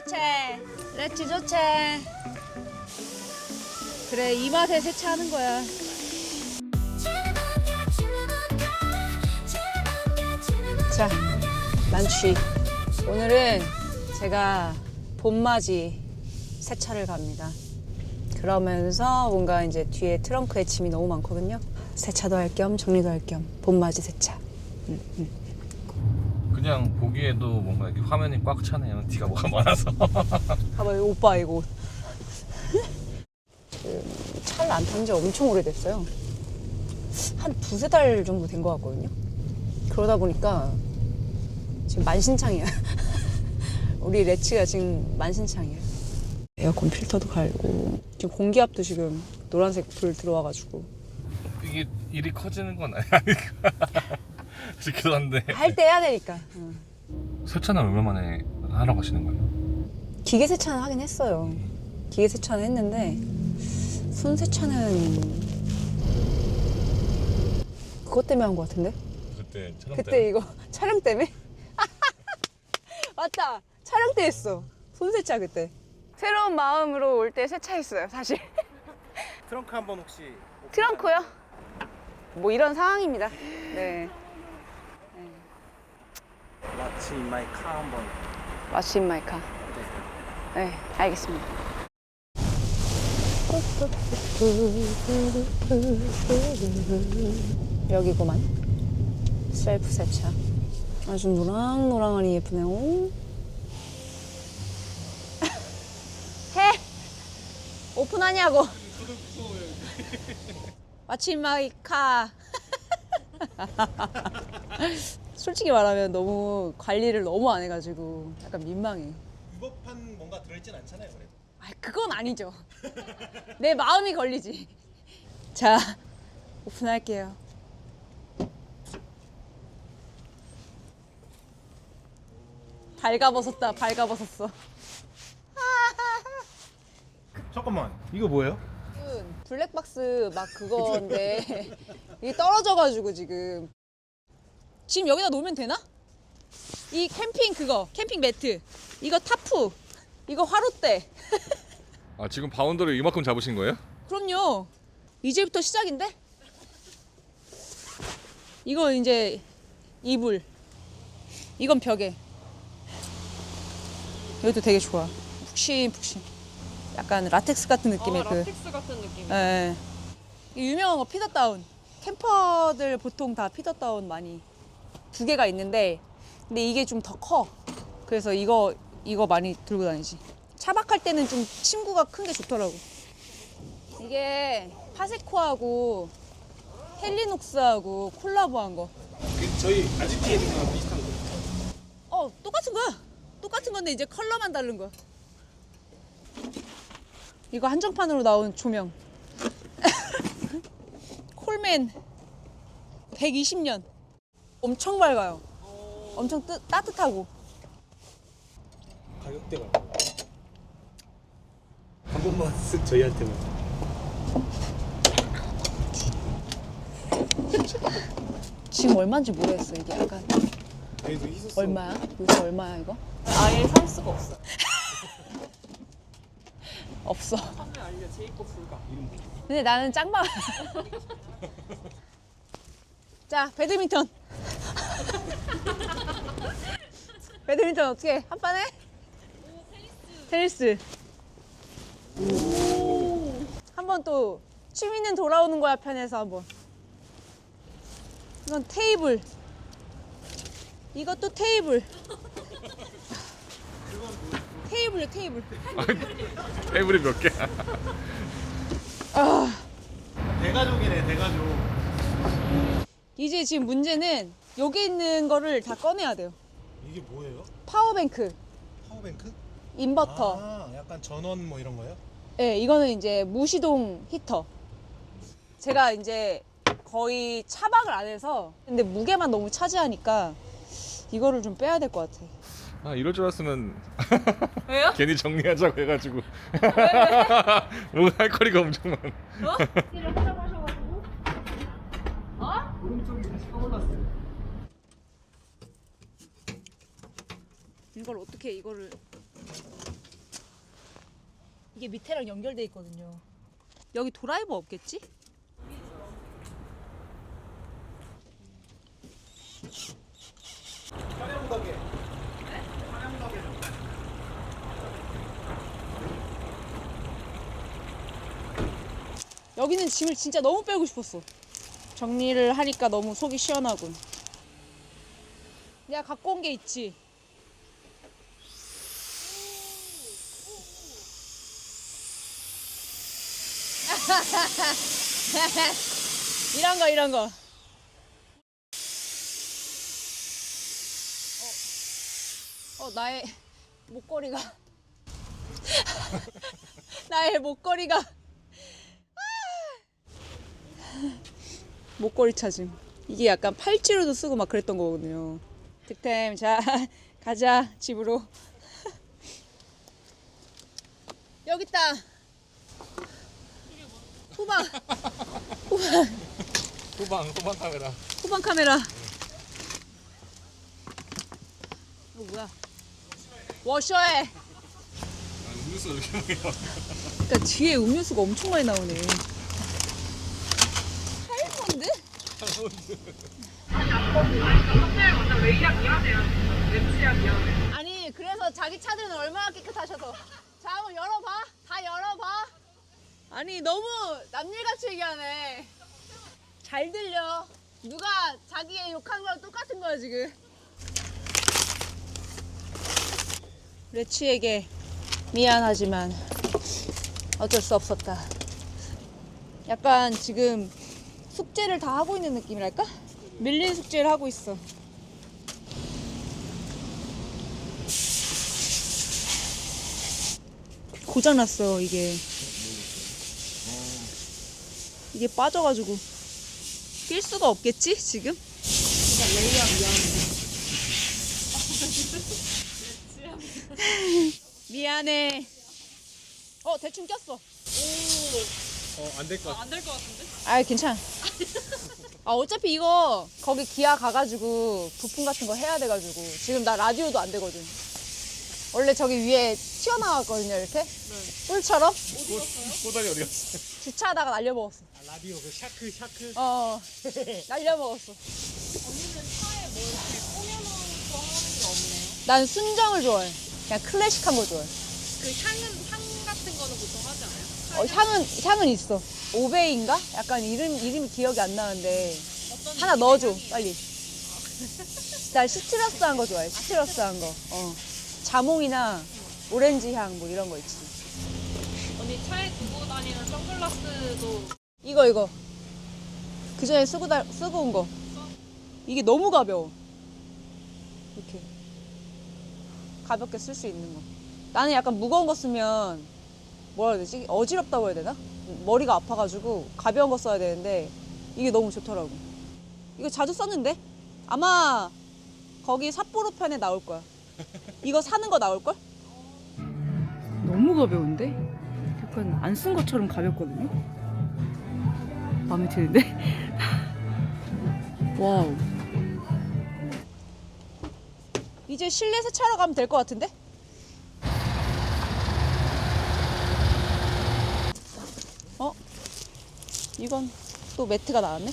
좋지. 렛츠 좋지. 그래 이 맛에 세차하는 거야. 자, 만취. 오늘은 제가 봄맞이 세차를 갑니다. 그러면서 뭔가 이제 뒤에 트렁크에 짐이 너무 많거든요. 세차도 할 겸 정리도 할 겸 봄맞이 세차. 그냥 보기에도 뭔가 이렇게 화면이 꽉 차네요. 뒤가 뭐가 많아서. 봐봐, 이 오빠 이거 옷. 지금 차를 안 탄 지 엄청 오래됐어요. 한 두세 달 정도 된 것 같거든요. 그러다 보니까 지금 만신창이야. 우리 레츠가 지금 만신창이야. 에어컨 필터도 갈고 지금 공기압도 지금 노란색 불 들어와가지고 이게 일이 커지는 건 아니니까. 그렇기도 한데. 할 때 해야 되니까. 응. 세차는 얼마 만에 하러 가시는 거예요? 기계 세차는 하긴 했어요. 기계 세차는 했는데 손 세차는 그것 때문에 한 것 같은데? 그때 촬영 그때 이거 촬영 때문에? 맞다. 촬영 때 했어. 손 세차 그때. 새로운 마음으로 올 때 세차했어요, 사실. 트렁크 한번 혹시 트렁크요? 뭐 이런 상황입니다. 네. 마치 마이 카 한번 마침 마이카. 네, 알겠습니다. 여기구만. 셀프 세차. 아주 노랑노랑하니 예쁘네요. 오픈하냐고. 마침 마이 카. 솔직히 말하면 너무 관리를 너무 안 해가지고 약간 민망해. 위법한 뭔가 들어있진 않잖아요 그래도 아, 그건 아니죠. 내 마음이 걸리지. 자, 오픈할게요. 발가벗었다, 발가벗었어. 잠깐만 이거 뭐예요? 블랙박스 막 그거인데 이게 떨어져가지고 지금 지금 여기다 놓으면 되나? 이 캠핑 그거 캠핑 매트 이거 타프 이거 화롯대 아 지금 바운더를 이만큼 잡으신 거예요? 그럼요. 이제부터 시작인데? 이거 이제 이불. 이건 벽에. 이것도 되게 좋아. 푹신푹신. 약간 라텍스 같은 느낌의 그. 라텍스 같은 느낌. 예. 이 유명한 거 피더다운. 캠퍼들 보통 다 피더다운 많이 두 개가 있는데 근데 이게 좀 더 커. 그래서 이거 이거 많이 들고 다니지. 차박할 때는 좀 침구가 큰 게 좋더라고. 이게 파세코하고 헬리녹스하고 콜라보한 거. 그 저희 아지트에서 비슷한 거 어, 똑같은 거야. 똑같은 건데 이제 컬러만 다른 거야. 이거 한정판으로 나온 조명. 콜맨 120년. 엄청 밝아요. 엄청 뜨, 따뜻하고. 가격대가 한 번만 쓱 저희한테만 지금 얼마인지 모르겠어. 이게 약간 그래도 희소성 얼마야? 요새 얼마야 이거? 아예 살 수가 없어. 없어. 판매 알려 재입고 불가. 근데 나는 짱마. 자, 배드민턴. 배드민턴 어떻게 해? 한판 해? 테니스. 한번 또 취미는 돌아오는 거야 편에서 한번. 이건 테이블. 이것도 테이블. 테이블이야 테이블. 테이블이 몇 개야? 대가족이네 대가족 이제 지금 문제는 여기 있는 거를 다 꺼내야 돼요. 이게 뭐예요? 파워뱅크, 파워뱅크? 인버터. 아 약간 전원 뭐 이런 거요? 네, 이거는 이제 무시동 히터. 제가 이제 거의 차박을 안 해서 근데 무게만 너무 차지하니까 이거를 좀 빼야 될 것 같아. 아 이럴 줄 알았으면 왜요? 괜히 정리하자고 해가지고 뭔가 할 거리가 엄청 많아 이걸 어떻게 이거를 이게 밑에랑 연결돼 있거든요. 여기 드라이버 없겠지? 여기는 짐을 진짜 너무 빼고 싶었어. 정리를 하니까 너무 속이 시원하군. 내가 갖고 온 게 있지. 이런 거 이런 거. 어, 어 나의 목걸이가 나의 목걸이가 아! 목걸이 찾음. 이게 약간 팔찌로도 쓰고 막 그랬던 거거든요. 득템 자 가자 집으로. 여기 있다. 후방 후방 후방 카메라 후방 카메라. 이거 뭐야? 워셔해. 아, 음료수 이렇게 그러니까 뒤에 음료수가 엄청 많이 나오네. 할몬드? 아니 그래서 자기 차들은 얼마나 깨끗하셔서. 자 한번 열어봐. 다 열어봐. 아니 너무 남일같이 얘기하네. 잘 들려. 누가 자기의 욕한 거랑 똑같은 거야 지금. 레치에게 미안하지만 어쩔 수 없었다. 약간 지금 숙제를 다 하고 있는 느낌이랄까? 밀린 숙제를 하고 있어 고장 났어 이게. 이게 빠져가지고 낄 수가 없겠지 지금? 미안해. 어 대충 꼈어. 어 안 될 것 같아 안 될 것 같은데? 아 괜찮아. 아 어차피 이거 거기 기아 가가지고 부품 같은 거 해야 돼가지고 지금 나 라디오도 안 되거든. 원래 저기 위에 튀어나왔거든요 이렇게 뿔처럼 꼬다리 어디 갔어 주차하다가 날려먹었어. 아, 라디오 그 샤크 샤크. 어 날려먹었어. 언니는 차에 뭐 이렇게 꾸며놓은 거 하는 게 없네요. 난 순정을 좋아해. 그냥 클래식한 거 좋아해. 그 향은 향 같은 거는 보통 하지 않아요? 어, 향은 향은 있어. 오베인가? 약간 이름 이름이 기억이 안 나는데 하나 넣어줘 빨리. 난 시트러스한 거 좋아해. 시트러스한 거. 어. 자몽이나 오렌지 향 뭐 이런 거 있지. 언니 차에 두고 다니는 선글라스도 이거 이거. 그 전에 쓰고 다, 쓰고 온 거. 이게 너무 가벼워. 이렇게 가볍게 쓸 수 있는 거. 나는 약간 무거운 거 쓰면 뭐라 해야 되지? 어지럽다고 해야 되나? 머리가 아파가지고 가벼운 거 써야 되는데 이게 너무 좋더라고. 이거 자주 썼는데 아마 거기 삿포로 편에 나올 거야. 이거 사는 거 나올 걸? 너무 가벼운데? 약간 안 쓴 것처럼 가볍거든요. 마음에 드는데? 와우. 이제 실내 세차하러 가면 될 것 같은데? 이건 또 매트가 나왔네?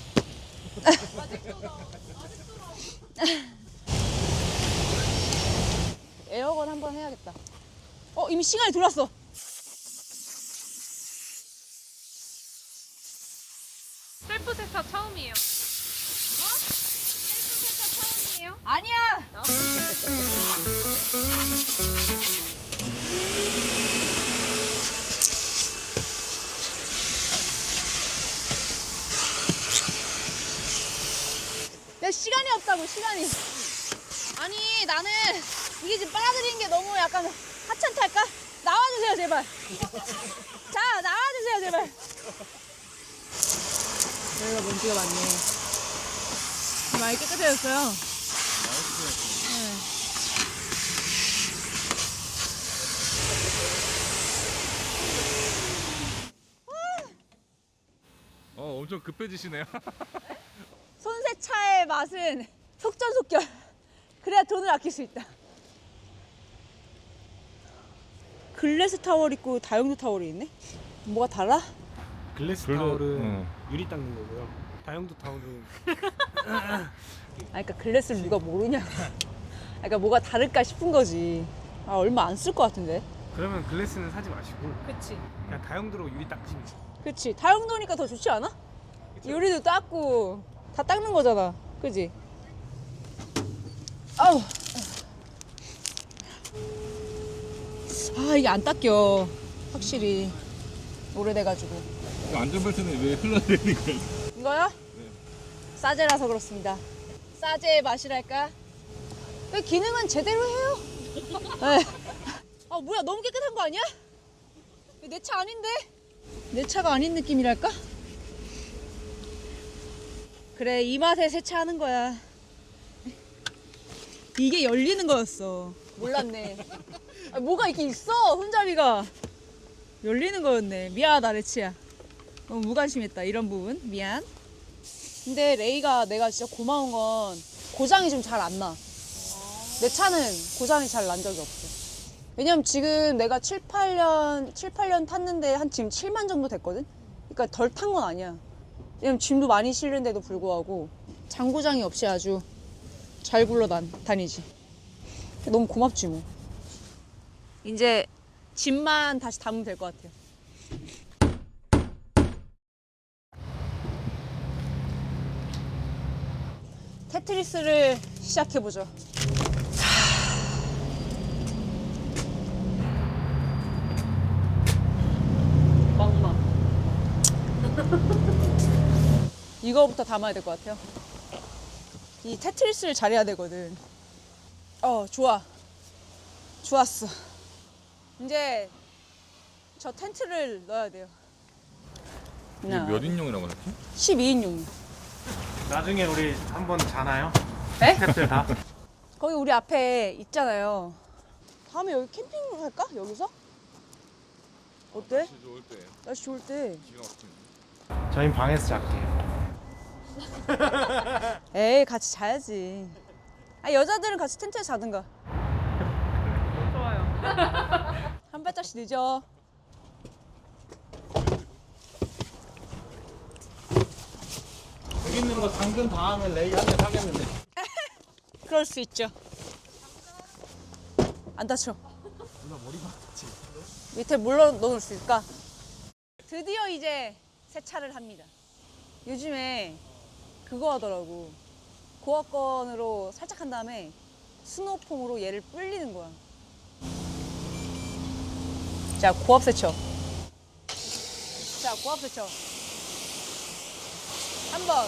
에어건 한번 해야겠다. 어, 이미 시간이 돌았어. 셀프 세차 처음이에요. 어? 셀프 세차 처음이에요? 아니야! 시간이 없다고 시간이. 아니 나는 이게 지금 빨아들이는 게 너무 약간 하찮달까? 나와주세요 제발. 자 나와주세요 제발. 여기가 먼지가 많네. 많이 깨끗해졌어요. 네. 어 엄청 급해지시네요. 손세차의 맛은 속전속결. 그래야 돈을 아낄 수 있다. 글래스 타월 있고 다용도 타월이 있네? 뭐가 달라? 글래스 글래- 타월은 응. 유리 닦는 거고요. 다용도 타월은 아, 그러니까 글래스를 누가 모르냐. 아, 그러니까 뭐가 다를까 싶은 거지. 아, 얼마 안 쓸 것 같은데. 그러면 글래스는 사지 마시고 그치. 그냥 다용도로 유리 닦으시면 돼요. 그치. 다용도니까 더 좋지 않아? 요리도 닦고 다 닦는 거잖아. 그지? 아우. 아, 이게 안 닦여. 확실히. 오래돼가지고. 안전벨트는 왜 흘러내리는 거예요? 이거요? 싸제라서 그렇습니다. 싸제의 맛이랄까? 왜 기능은 제대로 해요? 네. 아 뭐야 너무 깨끗한 거 아니야? 내 차 아닌데? 내 차가 아닌 느낌이랄까? 그래 이 맛에 세차하는 거야. 이게 열리는 거였어. 몰랐네. 아, 뭐가 있긴 있어 손잡이가. 열리는 거였네. 미안하다 레치야. 너무 무관심했다 이런 부분 미안. 근데 레이가 내가 진짜 고마운 건 고장이 좀 잘 안 나. 내 차는 고장이 잘 난 적이 없어. 왜냐면 지금 내가 7, 8년, 7, 8년 탔는데 한 지금 7만 정도 됐거든? 그러니까 덜 탄 건 아니야. 왜냐면 짐도 많이 실는데도 불구하고 장고장이 없이 아주 잘 굴러 단, 다니지. 너무 고맙지 뭐. 이제 짐만 다시 담으면 될 것 같아요. 테트리스를 시작해보죠. 이거부터 담아야 될 것 같아요. 이 테트리스를 잘해야 되거든. 어, 좋아. 좋았어. 이제 저 텐트를 넣어야 돼요. 이게 몇 인용이라고 그랬지? 12인용. 나중에 우리 한번 자나요? 에? 탭들 다? 거기 우리 앞에 있잖아요. 다음에 여기 캠핑 할까? 여기서? 어때? 날씨 좋을 때 날씨 좋을 때. 기가 막히네. 저희 방에서 잘게요. 에이, 같이 자야지. 아, 여자들은 같이 텐트에 자든가. 좋아요. 한 발짝씩 늦어. 여기 있는 거 당근 다 하면 레이 한대 사겠는데. 그럴 수 있죠. 안 다쳐. 누나 머리가 다치. 밑에 뭘 넣- 넣을 수 있을까? 드디어 이제 세차를 합니다. 요즘에 그거 하더라고. 고압건으로 살짝 한 다음에 스노우폼으로 얘를 불리는 거야. 자, 고압 세쳐. 자, 고압 세쳐. 한 번.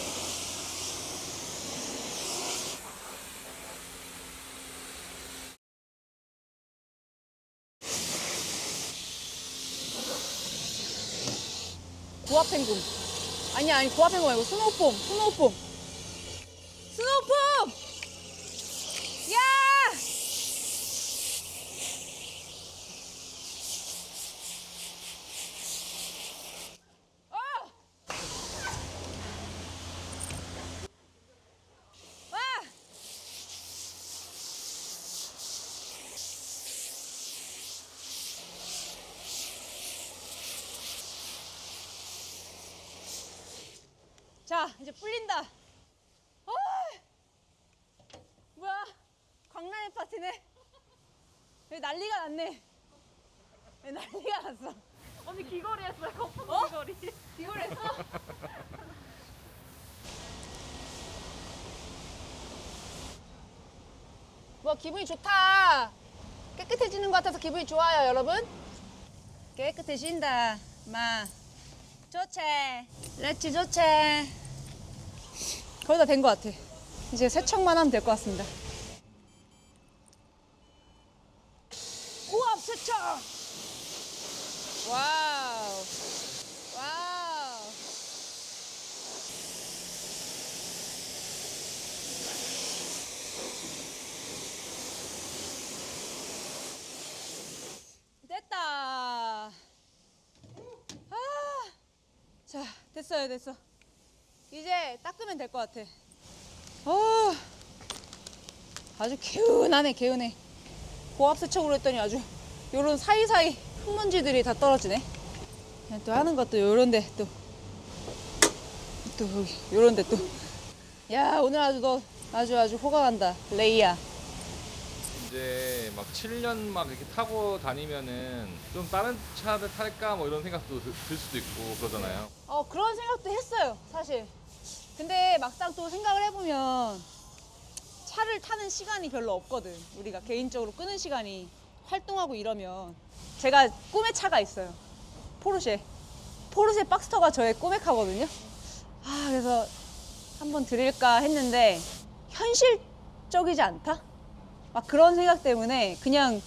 고압 헹굼. 아니 아니 고압 헹굼 말고 스노우폼 스노우폼 스노우폼 야 어! 와! 자, 이제 풀린다. 어! 뭐야? 광란의 파티네. 여기 난리가 났네. 여기 난리가 났어. 언니 귀걸이 했어요. 거품 어? 귀걸이. 이걸 했어? 뭐 기분이 좋다. 깨끗해지는 것 같아서 기분이 좋아요, 여러분. 깨끗해진다. 마. 좋지. 렛츠 좋지. 거의 다 된 것 같아. 이제 세척만 하면 될 것 같습니다. 고압 세척! 와우. 와우. 됐다. 아. 자, 됐어요, 됐어. 이제 닦으면 될 것 같아. 어, 아주 개운하네, 개운해. 고압 세척으로 했더니 아주 요런 사이사이 흙먼지들이 다 떨어지네. 그냥 또 하는 것도 요런데 또. 또 여기 요런데 또. 야, 오늘 아주 너 아주 아주 호강한다. 레이야. 이제 막 7년 막 이렇게 타고 다니면은 좀 다른 차를 탈까 뭐 이런 생각도 들, 들 수도 있고 그러잖아요. 어 그런 생각도 했어요 사실 근데 막상 또 생각을 해보면 차를 타는 시간이 별로 없거든. 우리가 개인적으로 끄는 시간이 활동하고 이러면. 제가 꿈의 차가 있어요. 포르쉐. 포르쉐 박스터가 저의 꿈의 카거든요. 아 그래서 한번 드릴까 했는데 현실적이지 않다? 막 그런 생각 때문에 그냥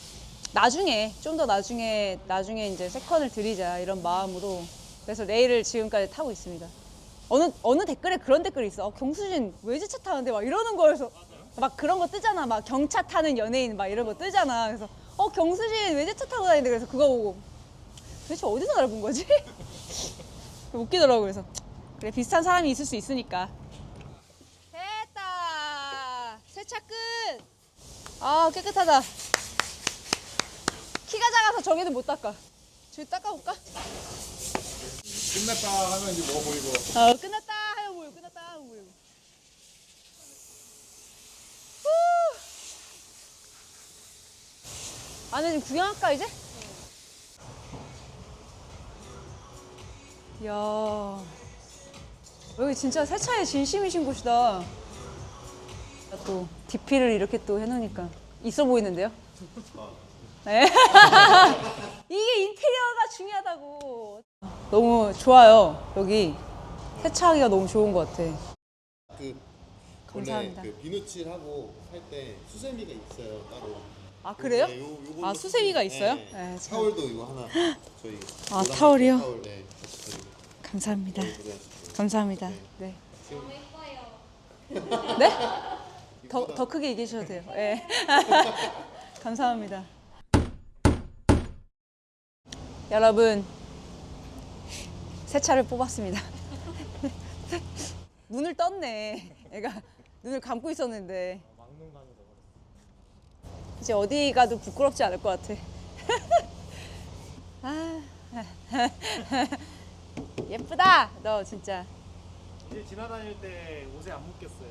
나중에 좀 더 나중에 나중에 이제 세컨을 드리자 이런 마음으로 그래서 레일을 지금까지 타고 있습니다. 어느 어느 댓글에 그런 댓글이 있어. 어, 경수진 외제차 타는데 막 이러는 거여서 막 그런 거 뜨잖아. 막 경차 타는 연예인 막 이런 거 뜨잖아. 그래서 어 경수진 외제차 타고 다니는데 그래서 그거 보고 도대체 어디서 알아본 거지? 웃기더라고 그래서 그래 비슷한 사람이 있을 수 있으니까 됐다 세차 끝. 아 깨끗하다. 키가 작아서 저기는 못 닦아. 저기 닦아볼까? 끝났다 하면 이제 뭐 보이고. 어, 끝났다 하여 보여, 끝났다 하여 보여. 후! 안에 좀 구경할까 이제? 이야, 여기 진짜 세차에 진심이신 곳이다. 또 DP를 이렇게 또 해놓으니까 있어 보이는데요? 네. 이게 인테리어가 중요하다고. 너무 좋아요. 여기 세차하기가 너무 좋은 것 같아. 그 감사합니다. 원래 그 비누칠하고 할 때 수세미가 있어요 따로. 아 그래요? 네, 요- 요걸로 아, 수세미가 있어요? 네. 네, 참. 타월도 이거 하나 저희. 아, 타월이요? 타월 네. 같이 드리고. 감사합니다. 네. 감사합니다. 네. 네? 더, 더 크게 얘기해 주셔도 돼요. 네. 감사합니다. 여러분, 새 차를 뽑았습니다. 눈을 떴네. 애가 눈을 감고 있었는데. 이제 어디 가도 부끄럽지 않을 것 같아. 아, 예쁘다. 너 진짜. 길 지나다닐 때 옷에 안 묻겠어요.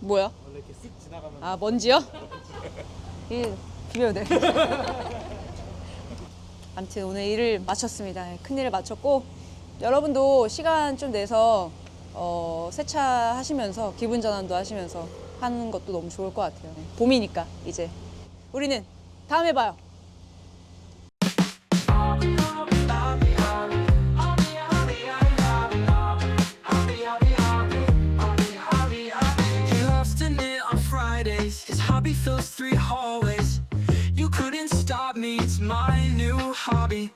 뭐야? 원래 이렇게 쓱 지나가면 아 먼지요? 이 비벼도 돼. 아무튼 오늘 일을 마쳤습니다. 큰 일을 마쳤고 여러분도 시간 좀 내서 어, 세차하시면서 기분 전환도 하시면서 하는 것도 너무 좋을 것 같아요. 네, 봄이니까 이제 우리는 다음에 봐요. Fills three hallways. You couldn't stop me, it's my new hobby.